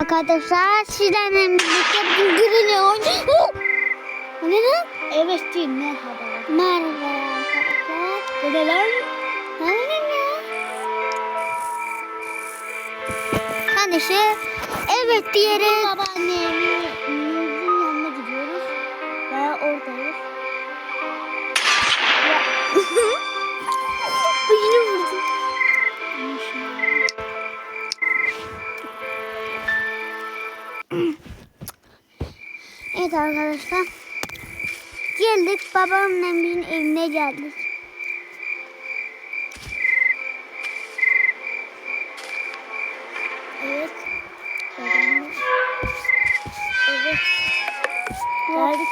Arkadaşlar sizlerle birlikte bugün oynuyoruz. Ne lan? Evet değil merhaba. Merhaba arkadaşlar. Ne lan? Ne oluyor ya? Kardeşi evet diyerek Babaannemin arkadaşlar. Geldik babamla birinin evine geldik. Evet. Babaanne. Evet. Geldik.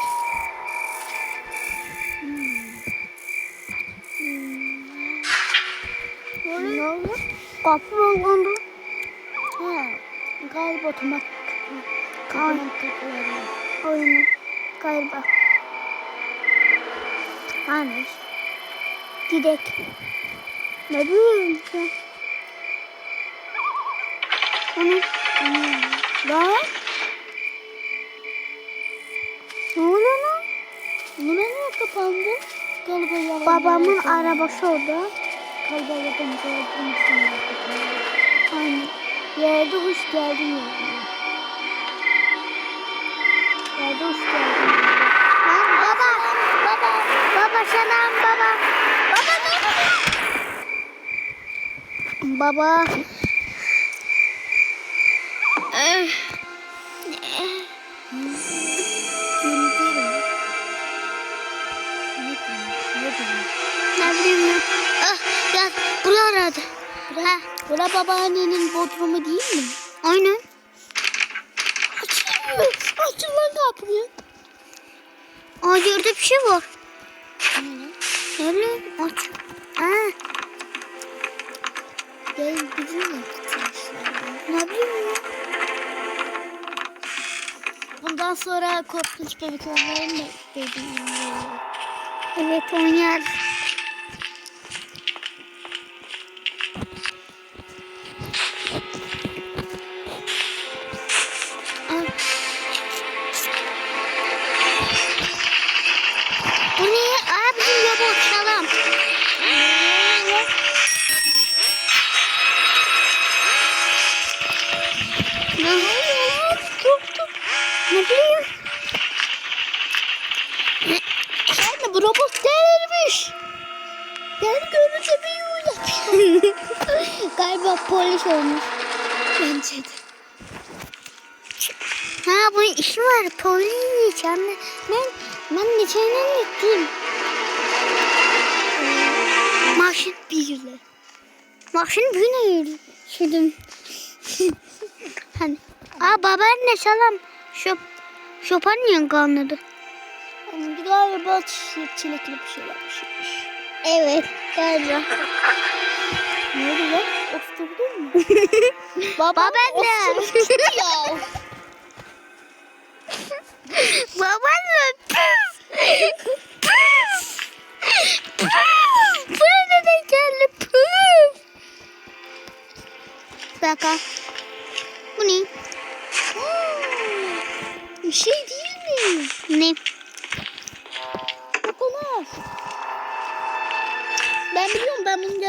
Ne oldu? Kapı oldu. Ha. Galiba otomat kapının kapıları. Oyunu. Galiba. Hani. Gidek. Ne bileyim işte. Onu. Daha. Ne oluyor lan? Bu ne kapandı? Galiba yalan. Babamın yalan. arabası orada. Galiba yalan kapandı. Aynen. Yerde hoş geldin yazıyor. Yerde hoş geldin. Lan baba. Baba. Baba selam baba. Baba ne Baba. Eh. Ne bileyim ben. Ah, ya bunu aradı. Ha, Bura babaannenin bodrumu değil mi? aynen. Açıl lan ne yapıyor? Aa yerde bir şey var. Öyle aç. Aa, Gel bizimle ne bileyim ya. Bundan sonra korkunç bebek oyunlarını da dediğim Evet oynar. Bu robot delirmiş. Beni görünce bir. Galiba polis olmuş. Bence de. Ha bunun işi var. Polis. Anne. Ben, ben geçen gittim. Birle. Maşın bir ne Şurum. hani. Aa babaanne salam. Şop. Şopanyan kanladı. Ama galiba çi- çilekli bir şey yapmışmış. Evet. Galiba. Ne oldu lan? Osturdun mu? Baba Babaanne. osturdu ya. Babaanne. Püf. Püf. Püf. Buraya ne geldi? Püf. Baka. Bu ne? Bir şey değil mi? Ne?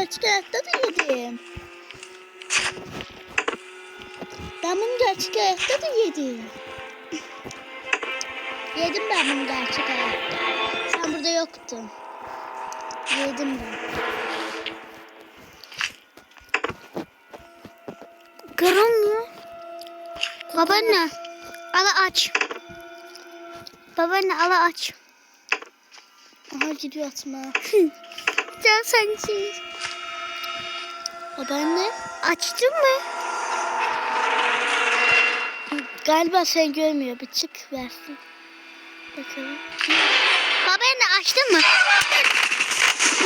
Gerçek hayatta da yedim. Ben bunu gerçek hayatta da yedim. Yedim ben bunu gerçek hayatta. Sen burada yoktun. Yedim ben. Kırılmıyor. Babaanne. Ala aç. Babaanne ala aç. Aha gidiyor atma. Can sensin. Babaanne. Açtın mı? Galiba sen görmüyor. Bir çık versin. Bakalım. Babaanne açtın mı?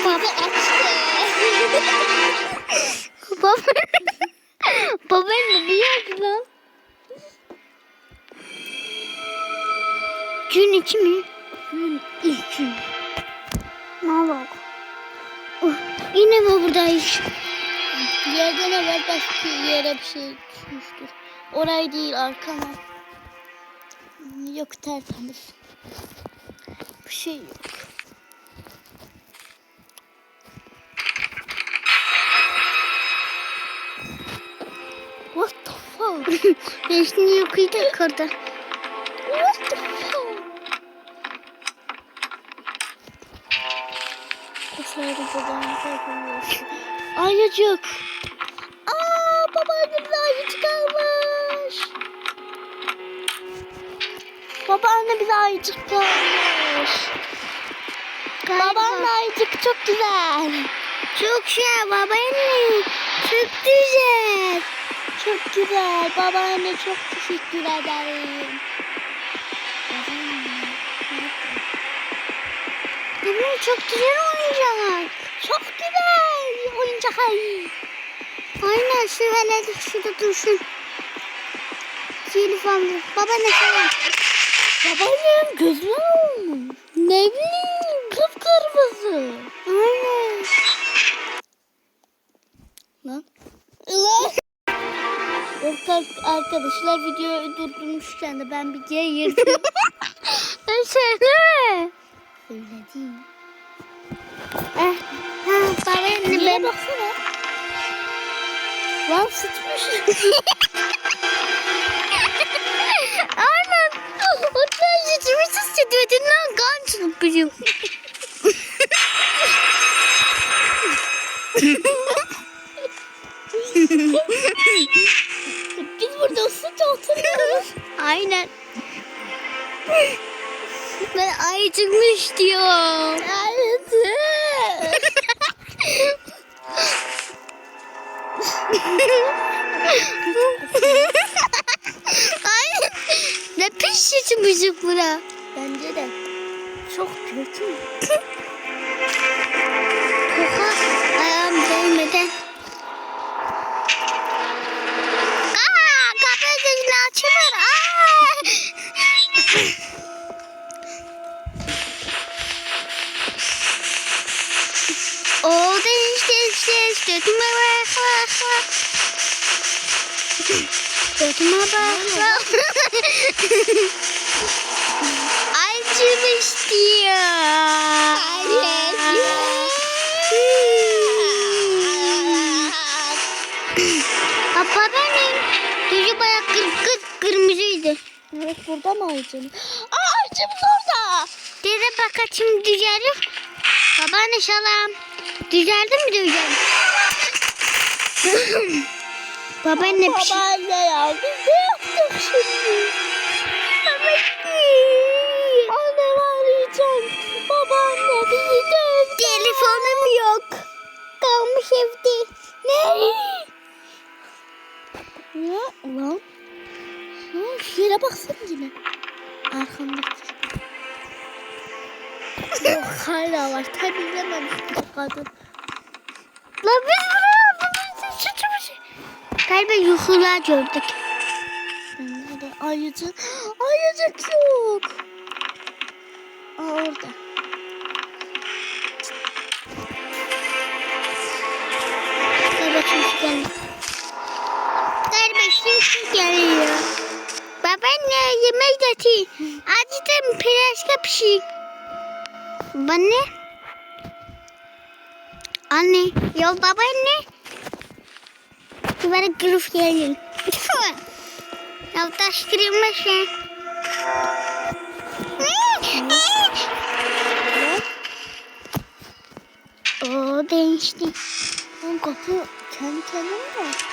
Baba açtı. Babaanne. Babaanne niye lan? Gün iki mi? Gün ilk gün. Ne bak. Oh, yine mi buradayız? Yerden evvel başka yere bir şey düşmüştür. Orayı değil arkama. Yok tertemiz. Bir şey yok. What the fuck? Ben şimdi kırdı. What the fuck? Kusura babam kaybolmuş. Ayıcık. Aa babaannem de ayıcık almış. Babaanne bize ayıcık almış. Babaanne ayıcık çok güzel. Çok şey babaanne. Çok güzel. Çok güzel. Babaanne çok teşekkür ederim. Babaanne. Çok güzel oyuncak. Çok güzel ayı. Aynen şu hele şurada dursun. Telefonda. Babaanne falan. Babaannem gözü olmuş. Ne bileyim kıpkırmızı. Aynen. Lan. Ulan. Evet ar- arkadaşlar videoyu durdurmuşken de ben bir geğirdim. Söyleme. Öyle değil. Eh, Niye baksana. Lan sıçmış. Ay ne pis çıkmışık bura. Bence de. Çok kötü. Koka ayağım değmeden. Aa kapı sesini açılır. Aa. Oldu işte işte işte. Bak. Götüme bak. Açmış diyor. Baba benim. Gözü bayağı kır, kır, kırmızıydı. Evet burada mı ayıcım? Aa ayıcımız orada. Dede bak açım düzelir. Babaanne salam. Düzeldi mi düzeldi? Babaanne bir şey. Babaanne ya biz ne yaptık şimdi? Annem arayacağım. Babaanne bizi dövdü. Telefonum yok. Kalmış evde. Ne? Ulan. Ya şu yere baksana yine. Arkamdaki. Yok hala var. Temizlememiş bu kadın. La biz. Galiba yuhular gördük. Ayıcık. Ayıcık yok. Aa orada. Gel bakayım şu gelin. Galiba şimdi geliyor. Babaanne yemek getir. Acıdım piraşka pişir. Babaanne. Anne. Yo babaanne. Gelin. Ya taş kırılmış ya. Oo değişti. Lan kapı kendi kendine mi açtı?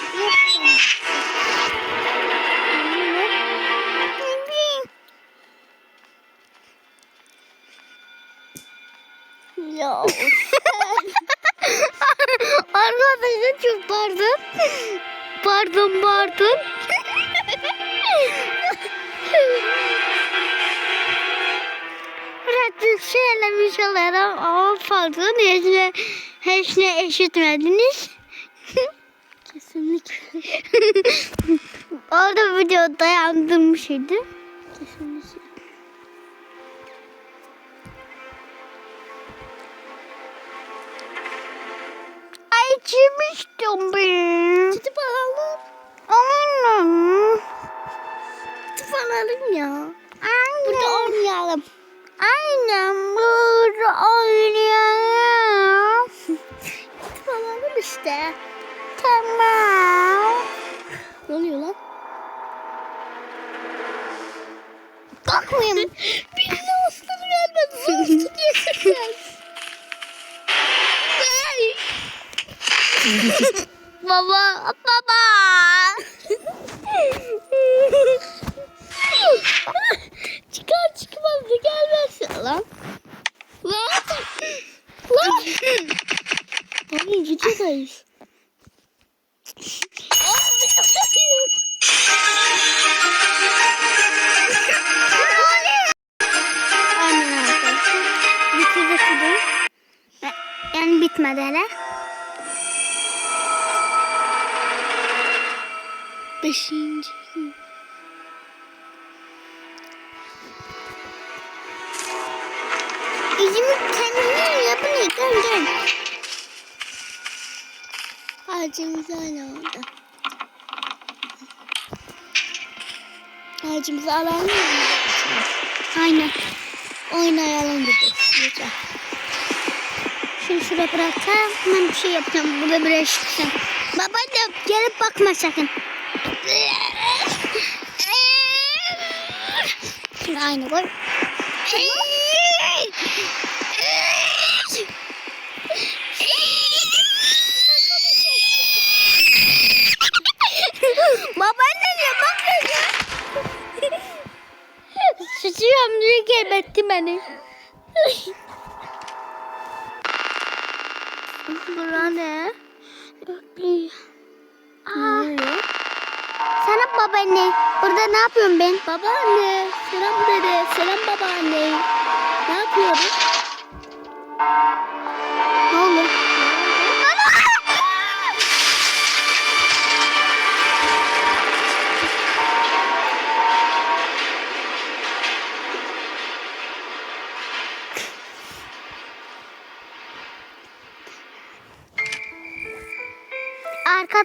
Yok. Ya Arkadaşlar çok pardon. Pardon pardon. Büyük söylemiş olurum ama pardon hiç, hiç ne eşitmediniz. kesinlikle. Orada videoda yandığım şeydi. Kesinlikle. Çimiştim ben. Gidip alalım. Annem. Tıfalalım ya. Annem. Burada oynayalım. Annem burada oynayalım. Tıfalalım işte. E, Yani bitmedi hele. Beşinci. Ağacımız hala orada. Ağacımızı alalım mı? Aynen. Oynayalım dedik. Lütfen. Şunu şuraya bırakacağım. Ben bir şey yapacağım. Burada bir eşitsin. Babacığım gelip bakma sakın. Şunu aynı koy. Babaannene bak ya. Sıçıyorum diye gebertti beni. Bura ne? Sana babaanne. Burada ne yapıyorum ben? Babaanne. Selam dede. Selam babaanne. Ne yapıyoruz?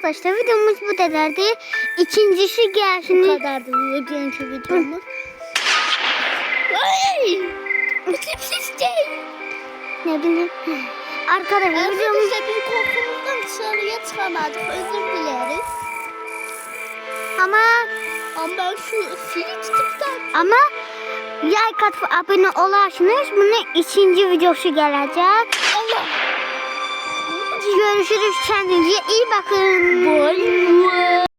Arkadaşlar videomuz bu kadardı. İkincisi Bu gelsin. kadardı bugünkü videomuz. Ay! Bu. Ne bileyim. Arkadaşlar videomuz Arkadaşlar bir korkumuzdan dışarıya çıkamadık. Özür dileriz. ama Ama ben şu silik tipten ama like atıp abone olarsanız bunun ikinci videosu gelecek. Görüşürüz kendinize iyi bakın. Bye.